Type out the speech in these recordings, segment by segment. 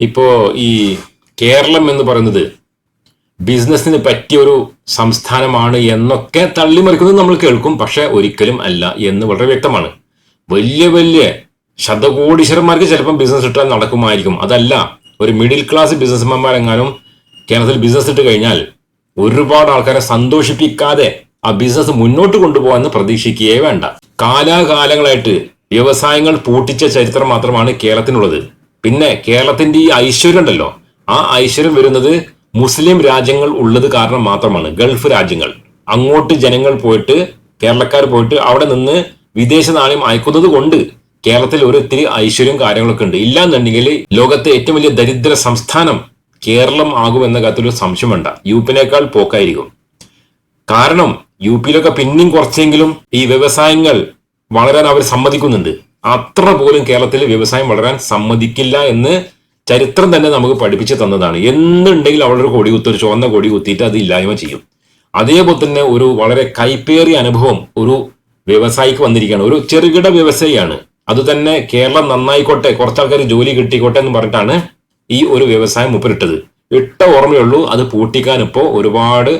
ഇപ്പോ ഈ കേരളം എന്ന് പറയുന്നത് ബിസിനസ്സിന് പറ്റിയ ഒരു സംസ്ഥാനമാണ് എന്നൊക്കെ തള്ളിമറിക്കുന്നത് നമ്മൾ കേൾക്കും പക്ഷെ ഒരിക്കലും അല്ല എന്ന് വളരെ വ്യക്തമാണ്. വലിയ വലിയ ശതകോടീശ്വരന്മാർക്ക് ചിലപ്പം ബിസിനസ് ഇട്ടാൽ നടക്കുമായിരിക്കും. അതല്ല ഒരു മിഡിൽ ക്ലാസ് ബിസിനസ്മാരെങ്ങാനും കേരളത്തിൽ ബിസിനസ് ഇട്ട് കഴിഞ്ഞാൽ ഒരുപാട് ആൾക്കാരെ സന്തോഷിപ്പിക്കാതെ ആ ബിസിനസ് മുന്നോട്ട് കൊണ്ടുപോകാമെന്ന് പ്രതീക്ഷിക്കുകയേ വേണ്ട. കാലാകാലങ്ങളായിട്ട് വ്യവസായങ്ങൾ പൂട്ടിച്ച ചരിത്രം മാത്രമാണ് കേരളത്തിനുള്ളത്. പിന്നെ കേരളത്തിന്റെ ഈ ഐശ്വര്യം ഉണ്ടല്ലോ. ആ ഐശ്വര്യം വരുന്നത് മുസ്ലിം രാജ്യങ്ങൾ ഉള്ളത് കാരണം മാത്രമാണ്. ഗൾഫ് രാജ്യങ്ങൾ. അങ്ങോട്ട് ജനങ്ങൾ പോയിട്ട് കേരളക്കാർ പോയിട്ട് അവിടെ നിന്ന് വിദേശ നാണയം അയക്കുന്നത് കൊണ്ട് കേരളത്തിൽ ഒരിത്തിരി ഐശ്വര്യം കാര്യങ്ങളൊക്കെ ഉണ്ട്. ഇല്ലാന്നുണ്ടെങ്കിൽ ലോകത്തെ ഏറ്റവും വലിയ ദരിദ്ര സംസ്ഥാനം കേരളം ആകുമെന്ന കാര്യത്തിൽ സംശയം വേണ്ട. യു പിനേക്കാൾ പോക്കായിരിക്കും. കാരണം യു പിയിലൊക്കെ പിന്നെയും കുറച്ചെങ്കിലും ഈ വ്യവസായങ്ങൾ വളരാൻ അവർ സമ്മതിക്കുന്നുണ്ട്. അത്ര പോലും കേരളത്തിൽ വ്യവസായം വളരാൻ സമ്മതിക്കില്ല എന്ന് ചരിത്രം തന്നെ നമുക്ക് പഠിപ്പിച്ചു തന്നതാണ്. എന്നുണ്ടെങ്കിൽ അവിടെ ഒരു കൊടി കുത്തി ഒരു ചുവന്ന കൊടി കുത്തിയിട്ട് അത് ഇല്ലായ്മ ചെയ്യും. അതേപോലെ തന്നെ ഒരു വളരെ കൈപ്പേറിയ അനുഭവം ഒരു വ്യവസായിക്ക് വന്നിരിക്കുകയാണ്. ഒരു ചെറുകിട വ്യവസായിയാണ്. അത് തന്നെ കേരളം നന്നായിക്കോട്ടെ കുറച്ചാൾക്കാർ ജോലി കിട്ടിക്കോട്ടെ എന്ന് പറഞ്ഞിട്ടാണ് ഈ ഒരു വ്യവസായം മുപ്പിലിട്ടത് ഇട്ട ഓർമ്മയുള്ളൂ അത് പൂട്ടിക്കാൻ ഇപ്പോൾ ഒരുപാട്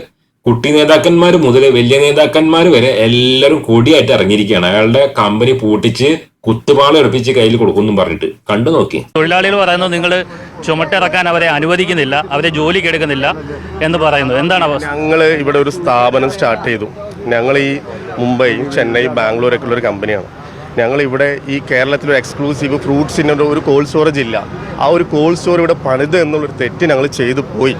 കുട്ടി നേതാക്കന്മാർ മുതൽ വലിയ നേതാക്കന്മാർ വരെ എല്ലാവരും കൊടിയായിട്ട് ഇറങ്ങിയിരിക്കുകയാണ്. അയാളുടെ കമ്പനി പൂട്ടിച്ച് കുത്തുപാള എടുപ്പിച്ച് കയ്യിൽ കൊടുക്കുന്നു പറഞ്ഞിട്ട് കണ്ടു നോക്കി. തൊഴിലാളികൾ പറയുന്നത് നിങ്ങൾ ചുമട്ടിറക്കാൻ അവരെ അനുവദിക്കുന്നില്ല അവരെ ജോലിക്ക് എടുക്കുന്നില്ല എന്ന് പറയുന്നു എന്താണ് അവസ്ഥ? ഞങ്ങൾ ഇവിടെ ഒരു സ്ഥാപനം സ്റ്റാർട്ട് ചെയ്തു. ഞങ്ങൾ ഈ മുംബൈ ചെന്നൈ ബാംഗ്ലൂരൊക്കെ ഉള്ള ഒരു കമ്പനിയാണ്. ഞങ്ങൾ ഇവിടെ ഈ കേരളത്തിലൊരു എക്സ്ക്ലൂസീവ് ഫ്രൂട്ട്സിന്റെ ഒരു കോൾഡ് സ്റ്റോറേജ് ഇല്ല. ആ ഒരു കോൾഡ് സ്റ്റോർ ഇവിടെ പണിത് എന്നുള്ളൊരു തെറ്റ് ഞങ്ങൾ ചെയ്തു പോയി.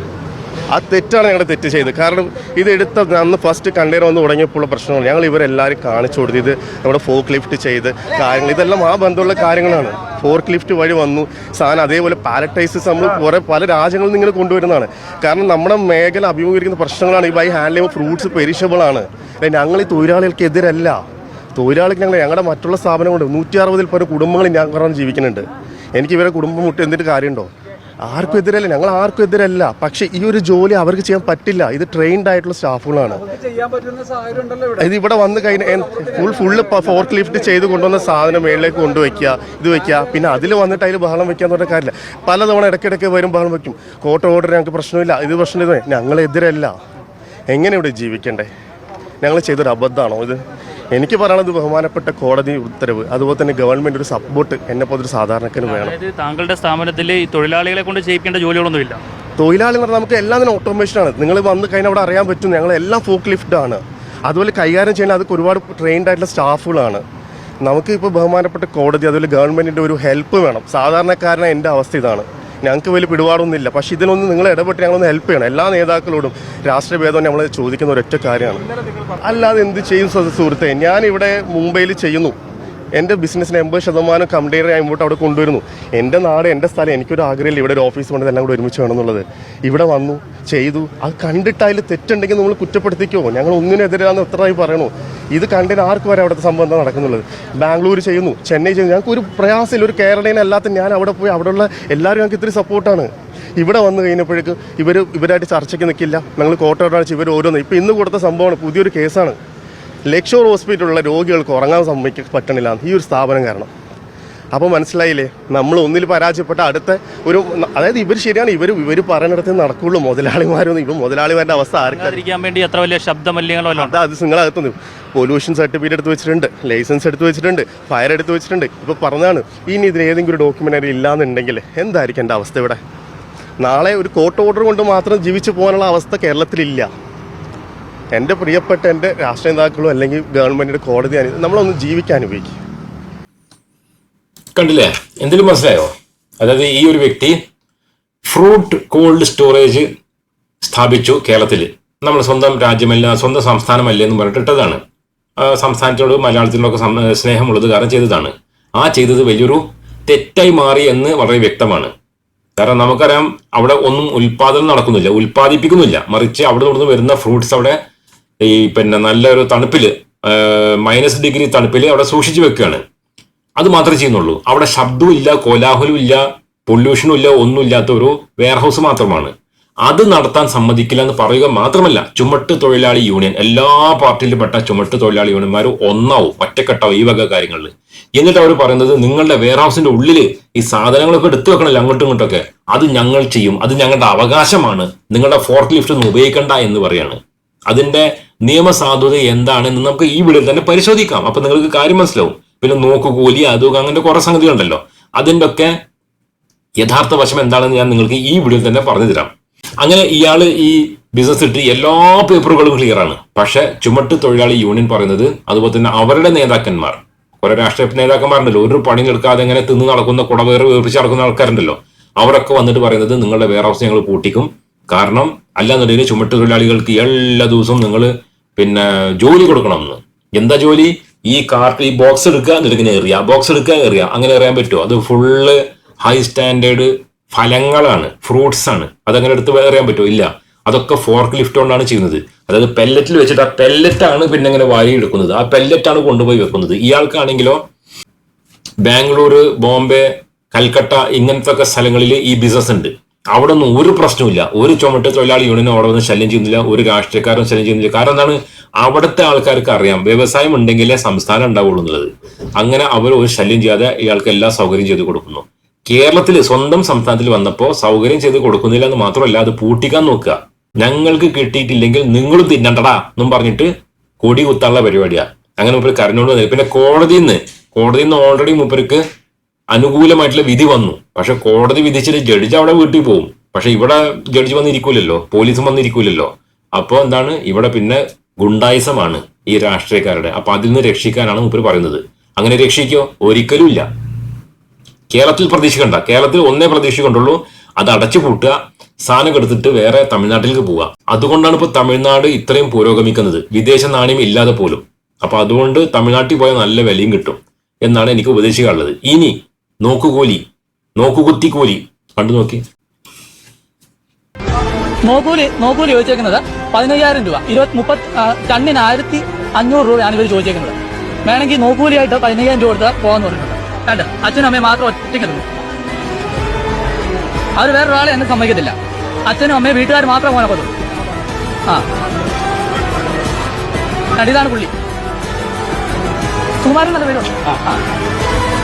ആ തെറ്റാണ് ഞങ്ങൾ തെറ്റ് ചെയ്തത്. കാരണം ഇത് എടുത്ത അന്ന് ഫസ്റ്റ് കണ്ടെയ്നർ വന്ന് തുടങ്ങിയപ്പോൾ പ്രശ്നമാണ് ഞങ്ങൾ ഇവരെല്ലാവരും കാണിച്ചു കൊടുത്ത് ഇത് നമ്മുടെ ഫോർക്ക് ലിഫ്റ്റ് ചെയ്ത് കാര്യങ്ങൾ. ഇതെല്ലാം ആ ബന്ധമുള്ള കാര്യങ്ങളാണ്. ഫോർക്ക് ലിഫ്റ്റ് വഴി വന്നു. സാധനം അതേപോലെ പാലറ്റൈസസ് നമ്മൾ കുറേ പല രാജ്യങ്ങളിൽ നിന്ന് ഇങ്ങനെ കൊണ്ടുവരുന്നതാണ്. കാരണം നമ്മുടെ മേഖല അഭിമുഖീകരിക്കുന്ന പ്രശ്നങ്ങളാണ്. ഈ ബൈ ഹാൻഡ് ചെയ്യുമ്പോൾ ഫ്രൂട്ട്സ് പെരിഷബിൾ ആണ്. ഞങ്ങൾ ഈ തൊഴിലാളികൾക്ക് എതിരല്ല തൊഴിലാളിക്ക് ഞങ്ങൾ ഞങ്ങളുടെ മറ്റുള്ള സ്ഥാപനം കൊണ്ട് നൂറ്റി അറുപതിൽ പല കുടുംബങ്ങൾ ഞാൻ കാരണം ജീവിക്കുന്നുണ്ട്. എനിക്ക് ഇവരെ കുടുംബം മുട്ടി എന്തിട്ട് കാര്യമുണ്ടോ? ആർക്കും എതിരല്ല ഞങ്ങൾ ആർക്കും എതിരല്ല. പക്ഷെ ഈ ഒരു ജോലി അവർക്ക് ചെയ്യാൻ പറ്റില്ല. ഇത് ട്രെയിൻഡ് ആയിട്ടുള്ള സ്റ്റാഫുകളാണ്. ഇത് ഇവിടെ വന്ന് കഴിഞ്ഞാൽ ഫുൾ ഫുള്ള് ഫോർക്ക് ലിഫ്റ്റ് ചെയ്ത് കൊണ്ടുവന്ന സാധനം മേളിലേക്ക് കൊണ്ടുവയ്ക്കുക ഇത് വെക്കുക പിന്നെ അതിൽ വന്നിട്ട് അതിൽ ബഹളം വെക്കാന്ന് പറഞ്ഞ കാര്യമില്ല. പലതവണ ഇടയ്ക്കിടയ്ക്ക് വരും ബഹളം വെക്കും കോട്ട ഓർഡർ ഞങ്ങൾക്ക് പ്രശ്നമില്ല. ഇത് പ്രശ്നമില്ല ഞങ്ങളെതിരല്ല എങ്ങനെ ഇവിടെ ജീവിക്കണ്ടേ? ഞങ്ങൾ ചെയ്തൊരു അബദ്ധമാണോ ഇത്? എനിക്ക് പറയണത് ബഹുമാനപ്പെട്ട കോടതി ഉത്തരവ് അതുപോലെ തന്നെ ഗവൺമെന്റ് ഒരു സപ്പോർട്ട് എന്നെ പോലെ ഒരു സാധാരണക്കാരന് വേണം. അതായത് താങ്കളുടെ സ്ഥാപനത്തിൽ ഈ തൊഴിലാളികളെ കൊണ്ട് ചെയ്യിക്കേണ്ട ജോലികളൊന്നുമില്ല തൊഴിലാളി എന്ന് പറഞ്ഞാൽ നമുക്ക് എല്ലാം തന്നെ ഓട്ടോമേഷനാണ് നിങ്ങൾ വന്ന് കഴിഞ്ഞാൽ അവിടെ അറിയാൻ പറ്റും ഞങ്ങൾ എല്ലാം ഫോക്ക് ലിഫ്റ്റ് ആണ്. അതുപോലെ കൈകാര്യം ചെയ്യുന്ന അതൊക്കെ ഒരുപാട് ട്രെയിൻഡ് ആയിട്ടുള്ള സ്റ്റാഫുകളാണ് നമുക്ക് ഇപ്പോൾ ബഹുമാനപ്പെട്ട കോടതി അതുപോലെ ഗവൺമെന്റിന്റെ ഒരു ഹെൽപ്പ് വേണം. സാധാരണക്കാരനെ എന്റെ അവസ്ഥ ഇതാണ്. ഞങ്ങൾക്ക് വലിയ പിടിപാടൊന്നുമില്ല. പക്ഷേ ഇതിനൊന്ന് നിങ്ങൾ ഇടപെട്ട് ഞങ്ങളൊന്ന് ഹെൽപ്പ് ചെയ്യണം. എല്ലാ നേതാക്കളോടും രാഷ്ട്രീയ ഭേദം നമ്മൾ ചോദിക്കുന്ന ഒരൊറ്റ കാര്യമാണ്. അല്ലാതെ എന്ത് ചെയ്യും സുഹൃ- സുഹൃത്തെ? ഞാനിവിടെ മുംബൈയിൽ ചെയ്യുന്നു. എന്റെ ബിസിനസ്സിന് എൺപത് ശതമാനം കമ്പനിയെ ഞാൻ ഇങ്ങോട്ട് അവിടെ കൊണ്ടുവരുന്നു. എന്റെ നാട് എന്റെ സ്ഥലം എനിക്കൊരു ആഗ്രഹമില്ല. ഇവിടെ ഒരു ഓഫീസ് കൊണ്ട് എല്ലാം കൂടെ ഒരുമിച്ച് വേണം എന്നുള്ളത്. ഇവിടെ വന്നു ചെയ്തു. അത് കണ്ടിട്ട് തെറ്റുണ്ടെങ്കിൽ നമ്മൾ കുറ്റപ്പെടുത്തിക്കോ? ഞങ്ങൾ ഒന്നിനെതിരാന്ന് എത്രയായി പറയണു. ഇത് കണ്ടിട്ട് ആർക്ക് വരെ അവിടുത്തെ സംഭവം എന്താ നടക്കുന്നുള്ളത്? ബാംഗ്ലൂർ ചെയ്യുന്നു ചെന്നൈ ചെയ്യുന്നു. ഞങ്ങൾക്ക് ഒരു പ്രയാസമില്ല. ഒരു കേരളീനല്ലാത്ത ഞാൻ അവിടെ പോയി അവിടെയുള്ള എല്ലാവരും ഞങ്ങൾക്ക് ഇത്തിരി സപ്പോർട്ടാണ് ഇവിടെ വന്നു കഴിഞ്ഞപ്പോഴേക്കും ഇവർ ഇവരായിട്ട് ചർച്ചയ്ക്ക് നിൽക്കില്ല ഞങ്ങൾ കോട്ടയോടാണ് ഇവർ ഓരോന്ന്. ഇപ്പോൾ ഇന്ന് കൊടുത്ത സംഭവമാണ്. പുതിയൊരു കേസാണ് ലക്ഷോർ ഹോസ്പിറ്റലിലുള്ള രോഗികൾക്ക് ഉറങ്ങാൻ സമ്മതിക്ക പറ്റണില്ല ഈ ഒരു സ്ഥാപനം കാരണം. അപ്പോൾ മനസ്സിലായില്ലേ? നമ്മൾ ഒന്നിൽ പരാജയപ്പെട്ട അടുത്ത ഒരു അതായത് ഇവർ ശരിയാണ്. ഇവർ ഇവർ പറയുന്നിടത്ത് നടക്കുള്ളൂ മുതലാളിമാരൊന്നും. ഇപ്പം മുതലാളിമാരുടെ അവസ്ഥ ആർക്കാതിരിക്കാൻ വേണ്ടി എത്ര വലിയ ശബ്ദമല്യങ്ങളോ അത് അതാ നിങ്ങളകത്തുനിന്ന് പൊല്യൂഷൻ സർട്ടിഫിക്കറ്റ് എടുത്ത് വെച്ചിട്ടുണ്ട്. ലൈസൻസ് എടുത്ത് വെച്ചിട്ടുണ്ട്. ഫയർ എടുത്ത് വെച്ചിട്ടുണ്ട്. ഇപ്പോൾ പറഞ്ഞതാണ്. ഇനി ഇതിന് ഏതെങ്കിലും ഒരു ഡോക്യുമെന്ററി ഇല്ലാന്നുണ്ടെങ്കിൽ എന്തായിരിക്കും എന്റെ അവസ്ഥ ഇവിടെ? നാളെ ഒരു കോർട്ട് ഓർഡർ കൊണ്ട് മാത്രം ജീവിച്ചു പോകാനുള്ള അവസ്ഥ കേരളത്തിലില്ല. എന്റെ പ്രിയപ്പെട്ട എന്റെ രാഷ്ട്രീയ നേതാക്കളോ അല്ലെങ്കിൽ ഗവൺമെന്റിന്റെ കോടതി നമ്മളൊന്ന് ജീവിക്കാൻ ഉപയോഗിക്കും. കണ്ടില്ലേ? എന്തെങ്കിലും മനസ്സിലായോ? അതായത് ഈ ഒരു വ്യക്തി ഫ്രൂട്ട് കോൾഡ് സ്റ്റോറേജ് സ്ഥാപിച്ചു കേരളത്തിൽ നമ്മൾ സ്വന്തം രാജ്യമല്ല സ്വന്തം സംസ്ഥാനമല്ല എന്ന് പറഞ്ഞിട്ട് ഇട്ടതാണ്. ആ സംസ്ഥാനത്തോട് മലയാളത്തിനോടൊക്കെ സ്നേഹമുള്ളത് കാരണം ചെയ്തതാണ്. ആ ചെയ്തത് വലിയൊരു തെറ്റായി മാറി എന്ന് വളരെ വ്യക്തമാണ്. കാരണം നമുക്കറിയാം അവിടെ ഒന്നും ഉൽപാദനം നടക്കുന്നില്ല ഉൽപ്പാദിപ്പിക്കുന്നില്ല. മറിച്ച് അവിടെ നിന്ന് വരുന്ന ഫ്രൂട്ട്സ് അവിടെ ഈ പിന്നെ നല്ലൊരു തണുപ്പിൽ മൈനസ് ഡിഗ്രി തണുപ്പിൽ അവിടെ സൂക്ഷിച്ചു വെക്കുകയാണ്. അത് മാത്രമേ ചെയ്യുന്നുള്ളൂ. അവിടെ ശബ്ദവും ഇല്ല കോലാഹലവും ഇല്ല പൊല്യൂഷനും ഇല്ല ഒന്നുമില്ലാത്ത ഒരു വെയർ ഹൗസ് മാത്രമാണ്. അത് നടത്താൻ സമ്മതിക്കില്ല എന്ന് പറയുക മാത്രമല്ല ചുമട്ട് തൊഴിലാളി യൂണിയൻ എല്ലാ പാർട്ടിയിലും പെട്ട ചുമട്ട് തൊഴിലാളി യൂണിയന്മാരും ഒന്നാവും ഒറ്റക്കെട്ടാവും ഈ വക കാര്യങ്ങളിൽ. എന്നിട്ട് അവർ പറയുന്നത് നിങ്ങളുടെ വെയർ ഹൗസിന്റെ ഉള്ളിൽ ഈ സാധനങ്ങളൊക്കെ എടുത്തു വെക്കണല്ലോ അങ്ങോട്ടും ഇങ്ങോട്ടൊക്കെ? അത് ഞങ്ങൾ ചെയ്യും. അത് ഞങ്ങളുടെ അവകാശമാണ്. നിങ്ങളുടെ ഫോർത്ത് ലിഫ്റ്റ് ഒന്നും ഉപയോഗിക്കണ്ട എന്ന് പറയാണ്. അതിന്റെ നിയമസാധുത എന്താണെന്ന് നമുക്ക് ഈ വീഡിയോയിൽ തന്നെ പരിശോധിക്കാം. അപ്പൊ നിങ്ങൾക്ക് കാര്യം മനസ്സിലാവും. പിന്നെ നോക്കുകൂലി അതും അങ്ങനെ കുറെ സംഗതികളുണ്ടല്ലോ. അതിന്റെ ഒക്കെ യഥാർത്ഥ വശം എന്താണെന്ന് ഞാൻ നിങ്ങൾക്ക് ഈ വീഡിയോയിൽ തന്നെ പറഞ്ഞു തരാം. അങ്ങനെ ഇയാൾ ഈ ബിസിനസ് ഇട്ട് എല്ലാ പേപ്പറുകളും ക്ലിയർ ആണ്. പക്ഷെ ചുമട്ട് തൊഴിലാളി യൂണിയൻ പറയുന്നത് അതുപോലെ തന്നെ അവരുടെ നേതാക്കന്മാർ. കുറെ രാഷ്ട്രീയ നേതാക്കന്മാരുണ്ടല്ലോ. ഒരു പണി എടുക്കാതെ ഇങ്ങനെ തിന്ന് നടക്കുന്ന കുടവേറ് വേർപ്പിച്ച് നടക്കുന്ന ആൾക്കാരുണ്ടല്ലോ. അവരൊക്കെ വന്നിട്ട് പറയുന്നത് നിങ്ങളുടെ വേറെ ഹൗസ് ഞങ്ങൾ പൂട്ടിക്കും. കാരണം അല്ലാന്നുണ്ടെങ്കിൽ ചുമട്ട് തൊഴിലാളികൾക്ക് എല്ലാ ദിവസവും നിങ്ങൾ പിന്നെ ജോലി കൊടുക്കണം എന്ന്. എന്താ ജോലി? ഈ കാർട്ട് ഈ ബോക്സ് എടുക്കുക എന്നിട്ട് എറിയുക ബോക്സ് എടുക്കുക എറിയുക അങ്ങനെ എറിയാൻ പറ്റുമോ അത് ഫുള്ള് ഹൈ സ്റ്റാൻഡേർഡ് ഫലങ്ങളാണ്. ഫ്രൂട്ട്സ് ആണ്. അതങ്ങനെ എടുത്ത് എറിയാൻ പറ്റുമോ ഇല്ല. അതൊക്കെ ഫോർക്ക് ലിഫ്റ്റ് കൊണ്ടാണ് ചെയ്യുന്നത്. അതായത് പെല്ലറ്റിൽ വെച്ചിട്ട് ആ പെല്ലറ്റ് ആണ് പിന്നെ ഇങ്ങനെ വാരി എടുക്കുന്നത്. ആ പെല്ലറ്റ് ആണ് കൊണ്ടുപോയി വെക്കുന്നത്. ഇയാൾക്കാണെങ്കിലോ ബാംഗ്ലൂർ ബോംബെ കൽക്കട്ട ഇങ്ങനത്തെ ഒക്കെ സ്ഥലങ്ങളിൽ ഈ ബിസിനസ് ഉണ്ട്. അവിടെ ഒന്നും ഒരു പ്രശ്നമില്ല ഒരു ചുമട്ട് തൊഴിലാളി യൂണിയനും അവിടെ ഒന്നും ശല്യം ചെയ്യുന്നില്ല. ഒരു രാഷ്ട്രീയക്കാരും ശല്യം ചെയ്യുന്നില്ല. കാരണം എന്താണ്? അവിടുത്തെ ആൾക്കാർക്ക് അറിയാം. വ്യവസായം ഉണ്ടെങ്കിലേ സംസ്ഥാനം ഉണ്ടാവുള്ളൂ എന്നുള്ളത്. അങ്ങനെ അവർ ഒരു ശല്യം ചെയ്യാതെ ഇയാൾക്ക് എല്ലാ സൗകര്യം ചെയ്ത് കൊടുക്കുന്നു. കേരളത്തിൽ സ്വന്തം സംസ്ഥാനത്തിൽ വന്നപ്പോൾ സൗകര്യം ചെയ്ത് കൊടുക്കുന്നില്ല എന്ന് മാത്രമല്ല അത് പൂട്ടിക്കാൻ നോക്കുക. ഞങ്ങൾക്ക് കിട്ടിയിട്ടില്ലെങ്കിൽ നിങ്ങളും തിന്നണ്ടടാ എന്നും പറഞ്ഞിട്ട് കൊടി കുത്താനുള്ള പരിപാടിയാണ് അങ്ങനെ മൂപ്പര് കരഞ്ഞോണ്ട് വന്നത് പിന്നെ കോടതിയിൽ നിന്ന് കോടതിയിൽ നിന്ന് ഓൾറെഡി മൂപ്പർക്ക് അനുകൂലമായിട്ടുള്ള വിധി വന്നു. പക്ഷെ കോടതി വിധിച്ചിട്ട് ജഡ്ജ് അവിടെ വീട്ടിൽ പോകും പക്ഷെ ഇവിടെ ജഡ്ജ് വന്നിരിക്കൂലല്ലോ പോലീസും വന്നിരിക്കൂലല്ലോ. അപ്പോൾ എന്താണ്? ഇവിടെ പിന്നെ ഗുണ്ടായുസമാണ് ഈ രാഷ്ട്രീയക്കാരുടെ. അപ്പൊ അതിൽ നിന്ന് രക്ഷിക്കാനാണ് മുപ്പര് പറയുന്നത്. അങ്ങനെ രക്ഷിക്കോ? ഒരിക്കലും ഇല്ല. കേരളത്തിൽ പ്രതീക്ഷിക്കണ്ട. കേരളത്തിൽ ഒന്നേ പ്രതീക്ഷിക്കണ്ടുള്ളൂ. അത് അടച്ചു പൂട്ടുക സാധനം എടുത്തിട്ട് വേറെ തമിഴ്നാട്ടിലേക്ക് പോവുക. അതുകൊണ്ടാണ് ഇപ്പൊ തമിഴ്നാട് ഇത്രയും പുരോഗമിക്കുന്നത്. വിദേശ നാണയം ഇല്ലാതെ പോലും. അപ്പൊ അതുകൊണ്ട് തമിഴ്നാട്ടിൽ പോയാൽ നല്ല വിലയും കിട്ടും എന്നാണ് എനിക്ക് ഉപദേശിക്കാനുള്ളത്. ഇനി നോക്കുകൂലി. നോക്കുകുത്തിക്കൂലി. കണ്ടു നോക്കി. നോക്കൂലി നോക്കൂലി ചോദിച്ചേക്കുന്നത് പതിനയ്യായിരം രൂപ. ഇരുപത്തി മുപ്പത്തി ടണ്ണിന് ആയിരത്തി അഞ്ഞൂറ് രൂപയാണ് ഇവർ ചോദിച്ചേക്കുന്നത്. വേണമെങ്കിൽ നോക്കൂലിയായിട്ട് പതിനയ്യായിരം രൂപ കൊടുത്താൽ പോകാന്ന് പറഞ്ഞിട്ടുണ്ട്. കണ്ട്? അച്ഛനും അമ്മയും മാത്രം ഒറ്റയ്ക്കുള്ളൂ അവർ വേറൊരാളെ എന്നെ സമ്മതിക്കത്തില്ല. അച്ഛനും അമ്മയും വീട്ടുകാർ മാത്രം പോകാൻ പറ്റും ആ. കണ്ടിതാണ് പുള്ളി. കുമാരൻ നല്ല ആ.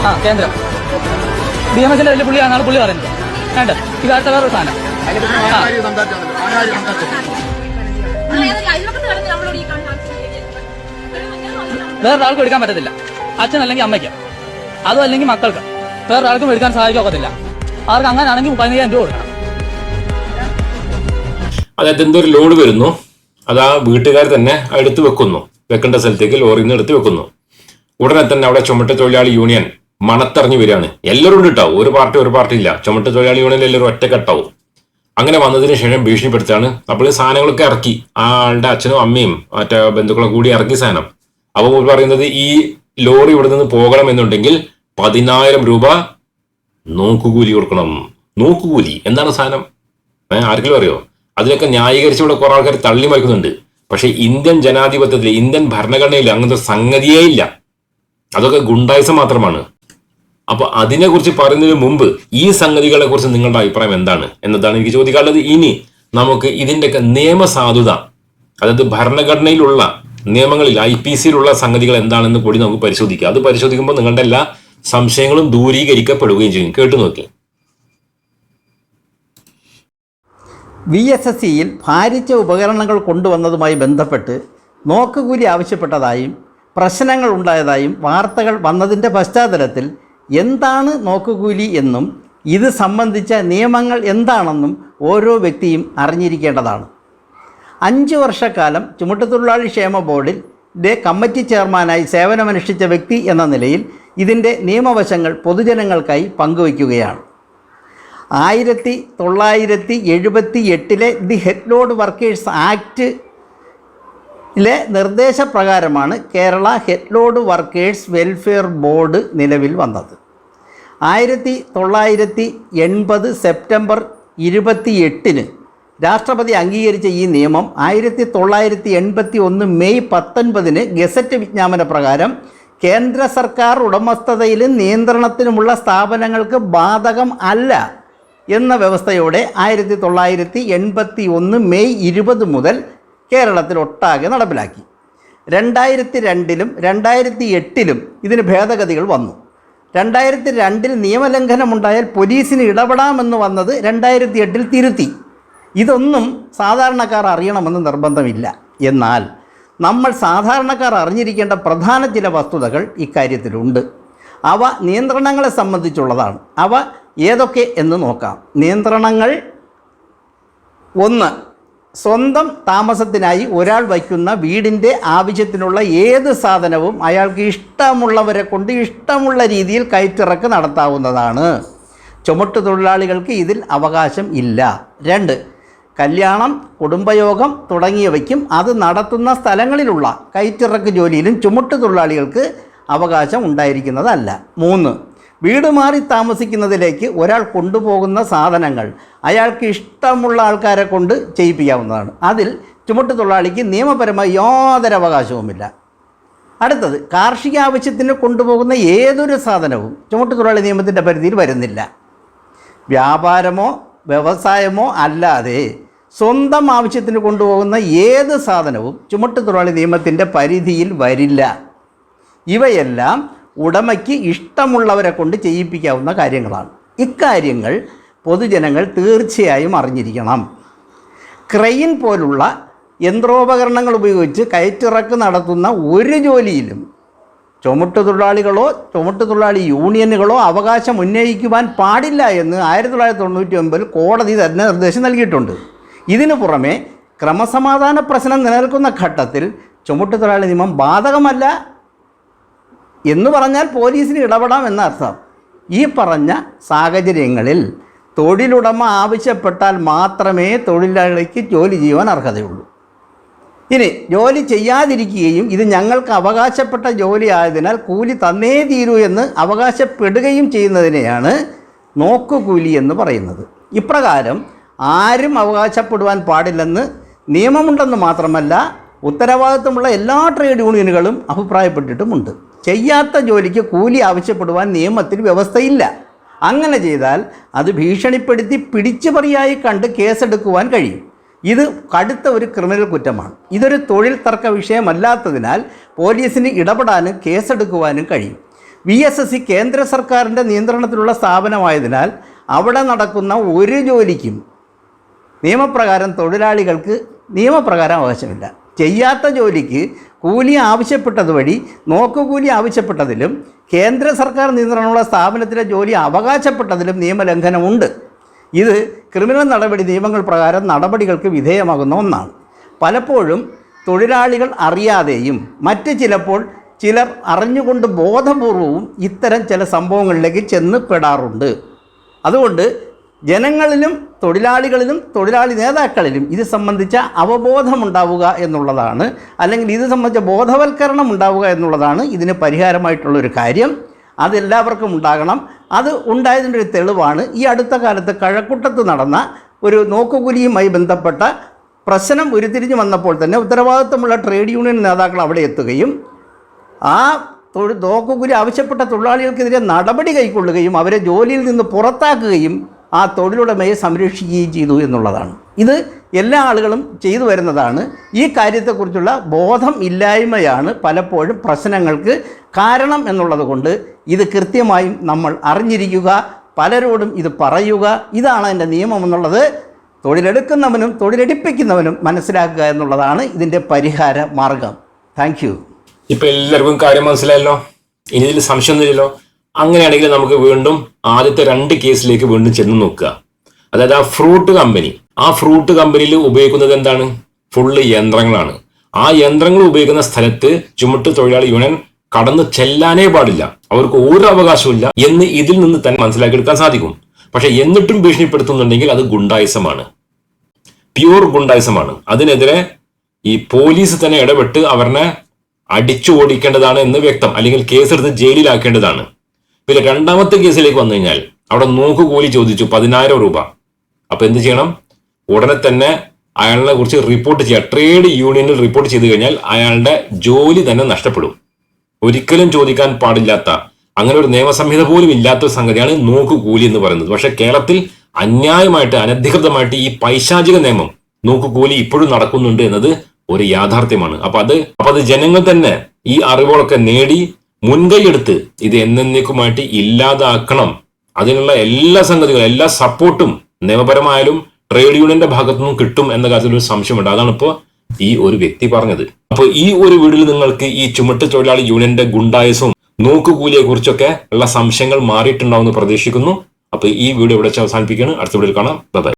ആ കേന്ദ്രം. ബി എം എസിന്റെ വലിയ പുള്ളിയാണെന്നാണ് പുള്ളി പറയുന്നത്. വേണ്ട ഇത് അടുത്ത വേറൊരു സാധനം. വേറൊരാൾക്കും എടുക്കാൻ പറ്റത്തില്ല. അച്ഛൻ അല്ലെങ്കിൽ അമ്മയ്ക്ക്. അതും അല്ലെങ്കിൽ മക്കൾക്ക്. വേറൊരാൾക്കും എടുക്കാൻ സാധിക്കത്തില്ല അവർക്ക് അങ്ങനെയാണെങ്കിൽ പതിനയ്യായിരം രൂപ കൊടുക്കണം. അതായത് എന്തൊരു ലോഡ് വരുന്നു? അത് ആ വീട്ടുകാർ തന്നെ എടുത്ത് വെക്കുന്നു. വെക്കേണ്ട സ്ഥലത്തേക്ക് ലോറിയിൽ നിന്ന് എടുത്ത് വെക്കുന്നു. ഉടനെ തന്നെ അവിടെ ചുമട്ട തൊഴിലാളി യൂണിയൻ മണത്തറിഞ്ഞു വരികയാണ്. എല്ലാവരും ഉണ്ട് കേട്ടോ ഒരു പാർട്ടി ഒരു പാർട്ടി ഇല്ല. ചുമട്ട് തൊഴിലാളി യൂണിയൻ എല്ലാവരും ഒറ്റക്കെട്ടാവും. അങ്ങനെ വന്നതിന് ശേഷം ഭീഷണിപ്പെടുത്താണ് അപ്പോൾ സാധനങ്ങളൊക്കെ ഇറക്കി. ആളുടെ അച്ഛനും അമ്മയും മറ്റേ ബന്ധുക്കളും കൂടി ഇറക്കി സാധനം. അപ്പോൾ പറയുന്നത് ഈ ലോറി ഇവിടെ നിന്ന് പോകണം എന്നുണ്ടെങ്കിൽ പതിനായിരം രൂപ നോക്കുകൂലി കൊടുക്കണം. നോക്കുകൂലി. എന്താണ് സാധനം? ആർക്കെങ്കിലും അറിയോ? അതിനൊക്കെ ന്യായീകരിച്ച് ഇവിടെ കുറെ ആൾക്കാർ തള്ളി മറിക്കുന്നുണ്ട്. പക്ഷെ ഇന്ത്യൻ ജനാധിപത്യത്തിൽ ഇന്ത്യൻ ഭരണഘടനയിൽ അങ്ങനത്തെ സംഗതിയേ ഇല്ല. അതൊക്കെ ഗുണ്ടായിസം മാത്രമാണ്. അപ്പൊ അതിനെക്കുറിച്ച് പറയുന്നതിന് മുമ്പ് ഈ സംഗതികളെ കുറിച്ച് നിങ്ങളുടെ അഭിപ്രായം എന്താണ് എന്നതാണ് എനിക്ക് ചോദിക്കാനുള്ളത്. ഇനി നമുക്ക് ഇതിന്റെയൊക്കെ നിയമസാധുത അതായത് ഭരണഘടനയിലുള്ള നിയമങ്ങളിൽ ഐ പി സിയിലുള്ള സംഗതികൾ എന്താണെന്ന് കൂടി നമുക്ക് പരിശോധിക്കാം. അത് പരിശോധിക്കുമ്പോൾ നിങ്ങളുടെ എല്ലാ സംശയങ്ങളും ദൂരീകരിക്കപ്പെടുകയും ചെയ്യും. കേട്ടു നോക്കി. വി എസ് എസ് സിയിൽ ഭാരിച്ച ഉപകരണങ്ങൾ കൊണ്ടുവന്നതുമായി ബന്ധപ്പെട്ട് നോക്കുകൂലി ആവശ്യപ്പെട്ടതായും പ്രശ്നങ്ങൾ ഉണ്ടായതായും വാർത്തകൾ വന്നതിന്റെ പശ്ചാത്തലത്തിൽ എന്താണ് നോക്കുകൂലി എന്നും ഇത് സംബന്ധിച്ച നിയമങ്ങൾ എന്താണെന്നും ഓരോ വ്യക്തിയും അറിഞ്ഞിരിക്കേണ്ടതാണ്. അഞ്ച് വർഷക്കാലം ചുമട്ടുതൊഴിലാളി ക്ഷേമ ബോർഡിൽ കമ്മിറ്റി ചെയർമാനായി സേവനമനുഷ്ഠിച്ച വ്യക്തി എന്ന നിലയിൽ ഇതിന്റെ നിയമവശങ്ങൾ പൊതുജനങ്ങൾക്കായി പങ്കുവയ്ക്കുകയാണ്. ആയിരത്തി തൊള്ളായിരത്തി എഴുപത്തി എട്ടിലെ the head load workers act ലെ നിർദ്ദേശപ്രകാരമാണ് Kerala head load workers welfare board നിലവിൽ വന്നത്. ആയിരത്തി തൊള്ളായിരത്തി എൺപത് സെപ്റ്റംബർ ഇരുപത്തി എട്ടിന് രാഷ്ട്രപതി അംഗീകരിച്ച ഈ നിയമം ആയിരത്തി തൊള്ളായിരത്തി എൺപത്തി ഒന്ന് മെയ് പത്തൊൻപതിന് ഗസറ്റ് വിജ്ഞാപന പ്രകാരം കേന്ദ്ര സർക്കാർ ഉടമസ്ഥതയിലും നിയന്ത്രണത്തിനുമുള്ള സ്ഥാപനങ്ങൾക്ക് ബാധകം അല്ല എന്ന വ്യവസ്ഥയോടെ ആയിരത്തി തൊള്ളായിരത്തി എൺപത്തി ഒന്ന് മെയ് ഇരുപത് മുതൽ കേരളത്തിൽ ഒട്ടാകെ നടപ്പിലാക്കി. രണ്ടായിരത്തി രണ്ടിലും രണ്ടായിരത്തി എട്ടിലും ഇതിന് ഭേദഗതികൾ വന്നു. രണ്ടായിരത്തി രണ്ടിൽ നിയമലംഘനമുണ്ടായാൽ പോലീസിന് ഇടപെടാമെന്ന് വന്നത് രണ്ടായിരത്തി എട്ടിൽ തിരുത്തി. ഇതൊന്നും സാധാരണക്കാർ അറിയണമെന്ന് നിർബന്ധമില്ല. എന്നാൽ നമ്മൾ സാധാരണക്കാർ അറിഞ്ഞിരിക്കേണ്ട പ്രധാന ചില വസ്തുതകൾ ഇക്കാര്യത്തിലുണ്ട്. അവ നിയന്ത്രണങ്ങളെ സംബന്ധിച്ചുള്ളതാണ്. അവ ഏതൊക്കെ എന്ന് നോക്കാം. നിയന്ത്രണങ്ങൾ ഒന്ന് സ്വന്തം താമസത്തിനായി ഒരാൾ വയ്ക്കുന്ന വീടിന്റെ ആവശ്യത്തിനുള്ള ഏത് സാധനവും അയാൾക്ക് ഇഷ്ടമുള്ളവരെ കൊണ്ട് ഇഷ്ടമുള്ള രീതിയിൽ കയറ്റിറക്ക് നടത്താവുന്നതാണ്. ചുമട്ടു തൊഴിലാളികൾക്ക് ഇതിൽ അവകാശം ഇല്ല. രണ്ട് കല്യാണം കുടുംബയോഗം തുടങ്ങിയവയ്ക്കും അത് നടത്തുന്ന സ്ഥലങ്ങളിലുള്ള കയറ്റിറക്ക് ജോലിയിലും ചുമട്ടു തൊഴിലാളികൾക്ക് അവകാശം ഉണ്ടായിരിക്കുന്നതല്ല. മൂന്ന് വീട് മാറി താമസിക്കുന്നതിലേക്ക് ഒരാൾ കൊണ്ടുപോകുന്ന സാധനങ്ങൾ അയാൾക്ക് ഇഷ്ടമുള്ള ആൾക്കാരെ കൊണ്ട് ചെയ്യിപ്പിക്കാവുന്നതാണ്. അതിൽ ചുമട്ട് തൊഴിലാളിക്ക് നിയമപരമായി യാതൊരു അവകാശവുമില്ല. അടുത്തത് കാർഷിക ആവശ്യത്തിന് കൊണ്ടുപോകുന്ന ഏതൊരു സാധനവും ചുമട്ട് തൊഴിലാളി നിയമത്തിന്റെ പരിധിയിൽ വരുന്നില്ല. വ്യാപാരമോ വ്യവസായമോ അല്ലാതെ സ്വന്തം ആവശ്യത്തിന് കൊണ്ടുപോകുന്ന ഏത് സാധനവും ചുമട്ട് തൊഴിലാളി നിയമത്തിന്റെ പരിധിയിൽ വരില്ല. ഇവയെല്ലാം ഉടമയ്ക്ക് ഇഷ്ടമുള്ളവരെ കൊണ്ട് ചെയ്യിപ്പിക്കാവുന്ന കാര്യങ്ങളാണ്. ഇക്കാര്യങ്ങൾ പൊതുജനങ്ങൾ തീർച്ചയായും അറിഞ്ഞിരിക്കണം. ക്രെയിൻ പോലുള്ള യന്ത്രോപകരണങ്ങൾ ഉപയോഗിച്ച് കയറ്റിറക്ക് നടത്തുന്ന ഒരു ജോലിയിലും ചുമട്ടു തൊഴിലാളികളോ ചുമട്ടു തൊഴിലാളി യൂണിയനുകളോ അവകാശം ഉന്നയിക്കുവാൻ പാടില്ല എന്ന് ആയിരത്തി തൊള്ളായിരത്തി തൊണ്ണൂറ്റി ഒമ്പതിൽ കോടതി തന്നെ നിർദ്ദേശം നൽകിയിട്ടുണ്ട്. ഇതിനു പുറമെ ക്രമസമാധാന പ്രശ്നം നിലനിൽക്കുന്ന ഘട്ടത്തിൽ ചുമട്ടു തൊഴിലാളി നിയമം ബാധകമല്ല എന്ന് പറഞ്ഞാൽ പോലീസിന് ഇടപെടാം എന്നർത്ഥം. ഈ പറഞ്ഞ സാഹചര്യങ്ങളിൽ തൊഴിലുടമ ആവശ്യപ്പെട്ടാൽ മാത്രമേ തൊഴിലാളിക്ക് ജോലി ചെയ്യുവാൻ അർഹതയുള്ളൂ. ഇനി ജോലി ചെയ്യാതിരിക്കുകയും ഇത് ഞങ്ങൾക്ക് അവകാശപ്പെട്ട ജോലി ആയതിനാൽ കൂലി തന്നേ തീരൂ എന്ന് അവകാശപ്പെടുകയും ചെയ്യുന്നതിനെയാണ് നോക്കുകൂലി എന്ന് പറയുന്നത്. ഇപ്രകാരം ആരും അവകാശപ്പെടുവാൻ പാടില്ലെന്ന് നിയമമുണ്ടെന്ന് മാത്രമല്ല ഉത്തരവാദിത്തമുള്ള എല്ലാ ട്രേഡ് യൂണിയനുകളും അഭിപ്രായപ്പെട്ടിട്ടുമുണ്ട്. ചെയ്യാത്ത ജോലിക്ക് കൂലി ആവശ്യപ്പെടുവാൻ നിയമത്തിൽ വ്യവസ്ഥയില്ല. അങ്ങനെ ചെയ്താൽ അത് ഭീഷണിപ്പെടുത്തി പിടിച്ചുപറിയായി കണ്ട് കേസെടുക്കുവാൻ കഴിയും. ഇത് കടുത്ത ഒരു ക്രിമിനൽ കുറ്റമാണ്. ഇതൊരു തൊഴിൽ തർക്ക വിഷയമല്ലാത്തതിനാൽ പോലീസിന് ഇടപെടാനും കേസെടുക്കുവാനും കഴിയും. വി എസ് എസ് സി കേന്ദ്ര സർക്കാരിന്റെ നിയന്ത്രണത്തിലുള്ള സ്ഥാപനമായതിനാൽ അവിടെ നടക്കുന്ന ഒരു ജോലിക്കും നിയമപ്രകാരം തൊഴിലാളികൾക്ക് നിയമപ്രകാരം അവകാശമില്ല ചെയ്യാത്ത ജോലിക്ക് കൂലി ആവശ്യപ്പെട്ടത് വഴി നോക്കുകൂലി ആവശ്യപ്പെട്ടതിലും കേന്ദ്ര സർക്കാർ നിയന്ത്രണമുള്ള സ്ഥാപനത്തിലെ ജോലി അവകാശപ്പെട്ടതിലും നിയമലംഘനമുണ്ട്. ഇത് ക്രിമിനൽ നടപടി നിയമങ്ങൾ പ്രകാരം നടപടികൾക്ക് വിധേയമാകുന്ന ഒന്നാണ്. പലപ്പോഴും തൊഴിലാളികൾ അറിയാതെയും മറ്റ് ചിലപ്പോൾ ചിലർ അറിഞ്ഞുകൊണ്ട് ബോധപൂർവവും ഇത്തരം ചില സംഭവങ്ങളിലേക്ക് ചെന്ന് പെടാറുണ്ട്. അതുകൊണ്ട് ജനങ്ങളിലും തൊഴിലാളികളിലും തൊഴിലാളി നേതാക്കളിലും ഇത് സംബന്ധിച്ച അവബോധമുണ്ടാവുക എന്നുള്ളതാണ്. അല്ലെങ്കിൽ ഇത് സംബന്ധിച്ച ബോധവൽക്കരണം ഉണ്ടാവുക എന്നുള്ളതാണ് ഇതിന് പരിഹാരമായിട്ടുള്ളൊരു കാര്യം. അതെല്ലാവർക്കും ഉണ്ടാകണം. അത് ഉണ്ടായതിന്റെ ഒരു തെളിവാണ്. ഈ അടുത്ത കാലത്ത് കഴക്കൂട്ടത്ത് നടന്ന ഒരു നോക്കുകുലിയുമായി ബന്ധപ്പെട്ട പ്രശ്നം ഉരുത്തിരിഞ്ഞു വന്നപ്പോൾ തന്നെ ഉത്തരവാദിത്വമുള്ള ട്രേഡ് യൂണിയൻ നേതാക്കൾ അവിടെ എത്തുകയും ആ തൊഴിൽ നോക്കുകൂലി ആവശ്യപ്പെട്ട തൊഴിലാളികൾക്കെതിരെ നടപടി കൈക്കൊള്ളുകയും അവരെ ജോലിയിൽ നിന്ന് പുറത്താക്കുകയും ആ തൊഴിലുടമയെ സംരക്ഷിക്കുകയും ചെയ്തു എന്നുള്ളതാണ്. ഇത് എല്ലാ ആളുകളും ചെയ്തു വരുന്നതാണ്. ഈ കാര്യത്തെക്കുറിച്ചുള്ള ബോധം ഇല്ലായ്മയാണ് പലപ്പോഴും പ്രശ്നങ്ങൾക്ക് കാരണം എന്നുള്ളത് കൊണ്ട് ഇത് കൃത്യമായും നമ്മൾ അറിഞ്ഞിരിക്കുക പലരോടും ഇത് പറയുക. ഇതാണ് എന്റെ നിയമം എന്നുള്ളത്. തൊഴിലെടുക്കുന്നവനും തൊഴിലെടുപ്പിക്കുന്നവനും മനസ്സിലാക്കുക എന്നുള്ളതാണ് ഇതിന്റെ പരിഹാര മാർഗം. താങ്ക് യു ഇപ്പൊ എല്ലാവർക്കും കാര്യം മനസ്സിലായല്ലോ. ഇനി ഇതിൽ സംശയമൊന്നുമില്ലല്ലോ. അങ്ങനെയാണെങ്കിൽ നമുക്ക് വീണ്ടും ആദ്യത്തെ രണ്ട് കേസിലേക്ക് വീണ്ടും ചെന്ന് നോക്കുക. അതായത് ആ ഫ്രൂട്ട് കമ്പനി. ആ ഫ്രൂട്ട് കമ്പനിയിൽ ഉപയോഗിക്കുന്നത് എന്താണ്? ഫുള്ള് യന്ത്രങ്ങളാണ്. ആ യന്ത്രങ്ങൾ ഉപയോഗിക്കുന്ന സ്ഥലത്ത് ചുമട്ട് തൊഴിലാളി യൂണിയൻ കടന്നു ചെല്ലാനേ പാടില്ല. അവർക്ക് ഒരു അവകാശമില്ല എന്ന് ഇതിൽ നിന്ന് തന്നെ മനസ്സിലാക്കിയെടുക്കാൻ സാധിക്കും. പക്ഷെ എന്നിട്ടും ഭീഷണിപ്പെടുത്തുന്നുണ്ടെങ്കിൽ അത് ഗുണ്ടായുസമാണ്. പ്യൂർ ഗുണ്ടായുസമാണ്. അതിനെതിരെ ഈ പോലീസ് തന്നെ ഇടപെട്ട് അവരെ അടിച്ചു ഓടിക്കേണ്ടതാണ് എന്ന് വ്യക്തം. അല്ലെങ്കിൽ കേസെടുത്ത് ജയിലിലാക്കേണ്ടതാണ്. പിന്നെ രണ്ടാമത്തെ കേസിലേക്ക് വന്നു കഴിഞ്ഞാൽ അവിടെ നോക്കുകൂലി ചോദിച്ചു പതിനായിരം രൂപ. അപ്പൊ എന്ത് ചെയ്യണം? ഉടനെ തന്നെ അയാളെ കുറിച്ച് റിപ്പോർട്ട് ചെയ്യുക ട്രേഡ് യൂണിയനിൽ റിപ്പോർട്ട് ചെയ്ത് കഴിഞ്ഞാൽ അയാളുടെ ജോലി തന്നെ നഷ്ടപ്പെടും. ഒരിക്കലും ചോദിക്കാൻ പാടില്ലാത്ത അങ്ങനെ ഒരു നിയമസംഹിത പോലും ഇല്ലാത്ത ഒരു സംഗതിയാണ് നോക്കുകൂലി എന്ന് പറയുന്നത്. പക്ഷെ കേരളത്തിൽ അന്യായമായിട്ട് അനധികൃതമായിട്ട് ഈ പൈശാചിക നിയമം നോക്കുകൂലി ഇപ്പോഴും നടക്കുന്നുണ്ട് എന്നത് ഒരു യാഥാർത്ഥ്യമാണ്. അപ്പൊ അത് അപ്പൊ അത് ജനങ്ങൾ തന്നെ ഈ അറിവുകളൊക്കെ നേടി മുൻകൈയെടുത്ത് ഇത് എന്നേക്കുമായിട്ട് ഇല്ലാതാക്കണം. അതിനുള്ള എല്ലാ സംഗതികളും എല്ലാ സപ്പോർട്ടും നിയമപരമായാലും ട്രേഡ് യൂണിയന്റെ ഭാഗത്തു നിന്നും കിട്ടും എന്ന കാര്യത്തിൽ ഒരു സംശയമുണ്ട്. അതാണ് ഇപ്പോൾ ഈ ഒരു വ്യക്തി പറഞ്ഞത്. അപ്പൊ ഈ ഒരു വീടിൽ നിങ്ങൾക്ക് ഈ ചുമട്ട് തൊഴിലാളി യൂണിയന്റെ ഗുണ്ടായസവും നോക്കുകൂലിയെ കുറിച്ചൊക്കെ ഉള്ള സംശയങ്ങൾ മാറിയിട്ടുണ്ടാവുമെന്ന് പ്രതീക്ഷിക്കുന്നു. അപ്പൊ ഈ വീഡിയോ ഇവിടെ അവസാനിപ്പിക്കുകയാണ്. അടുത്ത വീഡിയോയിൽ കാണാം. ബൈ.